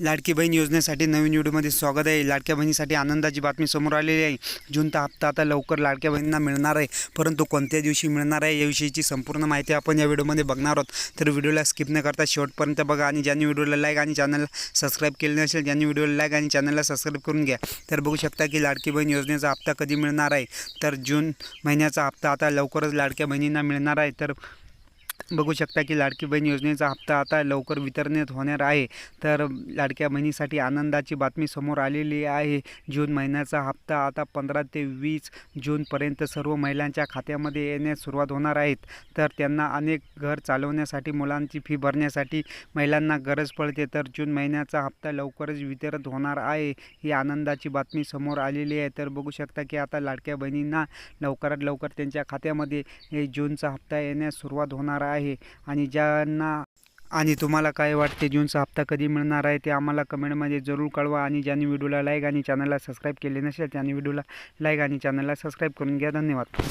लाडकी बहीण योजनेसाठी नवीन व्हिडिओमध्ये स्वागत आहे. लाडक्या बहिणीसाठी आनंदाची बातमी समोर आलेली आहे. जूनचा हप्ता आता लवकर लाडक्या बहिणींना मिळणार आहे. परंतु कोणत्या दिवशी मिळणार आहे याविषयीची संपूर्ण माहिती आपण या व्हिडिओमध्ये बघणार आहोत. तर व्हिडिओला स्किप न करता शेवटपर्यंत बघा आणि ज्यांनी व्हिडिओला लाईक आणि चॅनलला सबस्क्राईब केले नसेल ज्यांनी व्हिडिओला लाईक आणि चॅनलला सबस्क्राईब करून घ्या. तर बघू शकता की लाडकी बहीण योजनेचा हप्ता कधी मिळणार आहे? तर जून महिन्याचा हप्ता आता लवकरच लाडक्या बहिणींना मिळणार आहे. तर बघू शकता की लाडकी बहीण योजनेचा हप्ता आता लवकर वितरणात होणार आहे. तर लाडक्या बहिणीसाठी आनंदाची बातमी समोर आलेली आहे. जून महिन्याचा हप्ता आता पंधरा ते वीस जूनपर्यंत सर्व महिलांच्या खात्यामध्ये येण्यास सुरुवात होणार आहेत तर त्यांना अनेक घर चालवण्यासाठी मुलांची फी भरण्यासाठी महिलांना गरज पडते. तर जून महिन्याचा हप्ता लवकरच वितरित होणार आहे ही आनंदाची बातमी समोर आलेली आहे. तर बघू शकता की आता लाडक्या बहिणींना लवकरात लवकर त्यांच्या खात्यामध्ये हे जूनचा हप्ता येण्यास सुरुवात होणार आहे. आणि ज्यांना आणि तुम्हाला काय वाटते? जूनचा हप्ता कधी मिळणार आहे ते आम्हाला कमेंटमध्ये जरूर कळवा. आणि ज्यांनी व्हिडिओला लाईक आणि चॅनलला सबस्क्राईब केले नसेल त्यांनी व्हिडिओला लाईक आणि चॅनलला सबस्क्राईब करून घ्या. धन्यवाद.